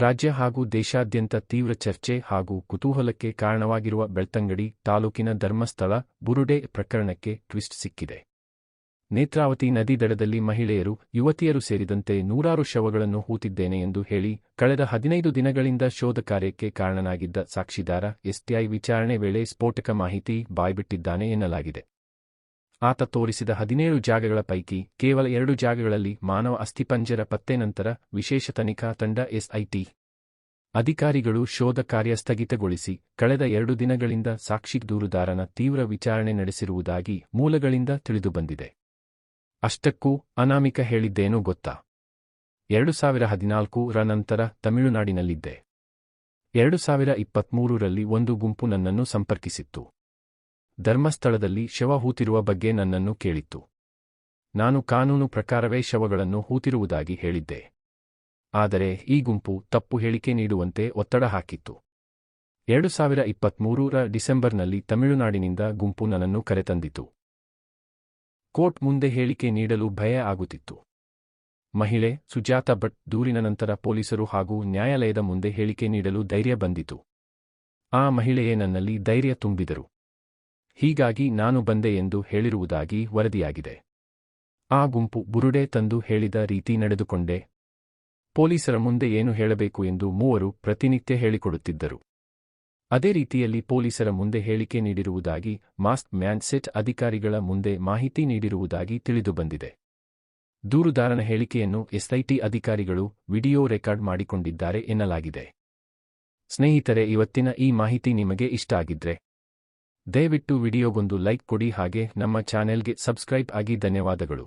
ರಾಜ್ಯ ಹಾಗೂ ದೇಶಾದ್ಯಂತ ತೀವ್ರ ಚರ್ಚೆ ಹಾಗೂ ಕುತೂಹಲಕ್ಕೆ ಕಾರಣವಾಗಿರುವ ಬೆಳ್ತಂಗಡಿ ತಾಲೂಕಿನ ಧರ್ಮಸ್ಥಳ ಬುರುಡೆ ಪ್ರಕರಣಕ್ಕೆ ಟ್ವಿಸ್ಟ್ ಸಿಕ್ಕಿದೆ. ನೇತ್ರಾವತಿ ನದಿ ದಡದಲ್ಲಿ ಮಹಿಳೆಯರು, ಯುವತಿಯರು ಸೇರಿದಂತೆ ನೂರಾರು ಶವಗಳನ್ನು ಹೂತಿದ್ದೇನೆ ಎಂದು ಹೇಳಿ ಕಳೆದ ಹದಿನೈದು ದಿನಗಳಿಂದ ಶೋಧ ಕಾರ್ಯಕ್ಕೆ ಕಾರಣನಾಗಿದ್ದ ಸಾಕ್ಷಿದಾರ ಎಸ್ಟಿಐ ವಿಚಾರಣೆ ವೇಳೆ ಸ್ಫೋಟಕ ಮಾಹಿತಿ ಬಾಯ್ಬಿಟ್ಟಿದ್ದಾನೆ ಎನ್ನಲಾಗಿದೆ. ಆತ ತೋರಿಸಿದ ಹದಿನೇಳು ಜಾಗಗಳ ಪೈಕಿ ಕೇವಲ ಎರಡು ಜಾಗಗಳಲ್ಲಿ ಮಾನವ ಅಸ್ಥಿಪಂಜರ ಪತ್ತೆ ನಂತರ ವಿಶೇಷ ತನಿಖಾ ತಂಡ ಎಸ್ಐಟಿ. ಅಧಿಕಾರಿಗಳು ಶೋಧ ಕಾರ್ಯ ಸ್ಥಗಿತಗೊಳಿಸಿ ಕಳೆದ ಎರಡು ದಿನಗಳಿಂದ ಸಾಕ್ಷಿ ದೂರುದಾರನ ತೀವ್ರ ವಿಚಾರಣೆ ನಡೆಸಿರುವುದಾಗಿ ಮೂಲಗಳಿಂದ ತಿಳಿದುಬಂದಿದೆ. ಅಷ್ಟಕ್ಕೂ ಅನಾಮಿಕ ಹೇಳಿದ್ದೇನೋ ಗೊತ್ತಾ? ಎರಡು ಸಾವಿರ ಹದಿನಾಲ್ಕು ರ ನಂತರ ತಮಿಳುನಾಡಿನಲ್ಲಿದ್ದೆ. ಎರಡು ಸಾವಿರ ಇಪ್ಪತ್ಮೂರರಲ್ಲಿ ಒಂದು ಗುಂಪು ನನ್ನನ್ನು ಸಂಪರ್ಕಿಸಿತ್ತು. ಧರ್ಮಸ್ಥಳದಲ್ಲಿ ಶವ ಹೂತಿರುವ ಬಗ್ಗೆ ನನ್ನನ್ನು ಕೇಳಿತ್ತು. ನಾನು ಕಾನೂನು ಪ್ರಕಾರವೇ ಶವಗಳನ್ನು ಹೂತಿರುವುದಾಗಿ ಹೇಳಿದ್ದೆ. ಆದರೆ ಈ ಗುಂಪು ತಪ್ಪು ಹೇಳಿಕೆ ನೀಡುವಂತೆ ಒತ್ತಡ ಹಾಕಿತ್ತು. ಎರಡು ಸಾವಿರ ಇಪ್ಪತ್ಮೂರರ ಡಿಸೆಂಬರ್ನಲ್ಲಿ ತಮಿಳುನಾಡಿನಿಂದ ಗುಂಪು ನನ್ನನ್ನು ಕರೆತಂದಿತು. ಕೋರ್ಟ್ ಮುಂದೆ ಹೇಳಿಕೆ ನೀಡಲು ಭಯ ಆಗುತ್ತಿತ್ತು. ಮಹಿಳೆ, ಸುಜಾತ ಭಟ್ ದೂರಿನ ನಂತರ ಪೊಲೀಸರು ಹಾಗೂ ನ್ಯಾಯಾಲಯದ ಮುಂದೆ ಹೇಳಿಕೆ ನೀಡಲು ಧೈರ್ಯ ಬಂದಿತು. ಆ ಮಹಿಳೆಯೇ ನನ್ನಲ್ಲಿ ಧೈರ್ಯ ತುಂಬಿದರು. ಹೀಗಾಗಿ ನಾನು ಬಂದೆ ಎಂದು ಹೇಳಿರುವುದಾಗಿ ವರದಿಯಾಗಿದೆ. ಆ ಗುಂಪು ಬುರುಡೆ ತಂದು ಹೇಳಿದ ರೀತಿ ನಡೆದುಕೊಂಡೆ. ಪೊಲೀಸರ ಮುಂದೆ ಏನು ಹೇಳಬೇಕು ಎಂದು ಮೂವರು ಪ್ರತಿನಿತ್ಯ ಹೇಳಿಕೊಡುತ್ತಿದ್ದರು. ಅದೇ ರೀತಿಯಲ್ಲಿ ಪೊಲೀಸರ ಮುಂದೆ ಹೇಳಿಕೆ ನೀಡಿರುವುದಾಗಿ, ಮಾಸ್ಕ್ ಮ್ಯಾನ್ಸೆಟ್ ಅಧಿಕಾರಿಗಳ ಮುಂದೆ ಮಾಹಿತಿ ನೀಡಿರುವುದಾಗಿ ತಿಳಿದುಬಂದಿದೆ. ದೂರುದಾರನ ಹೇಳಿಕೆಯನ್ನು ಎಸ್ಐಟಿ ಅಧಿಕಾರಿಗಳು ವಿಡಿಯೋ ರೆಕಾರ್ಡ್ ಮಾಡಿಕೊಂಡಿದ್ದಾರೆ ಎನ್ನಲಾಗಿದೆ. ಸ್ನೇಹಿತರೆ, ಇವತ್ತಿನ ಈ ಮಾಹಿತಿ ನಿಮಗೆ ಇಷ್ಟ ಆಗಿದ್ರೆ ದಯವಿಟ್ಟು ವಿಡಿಯೋಗೊಂದು ಲೈಕ್ ಕೊಡಿ ಹಾಗೆ ನಮ್ಮ ಚಾನೆಲ್ಗೆ ಸಬ್ಸ್ಕ್ರೈಬ್ ಆಗಿ ಧನ್ಯವಾದಗಳು.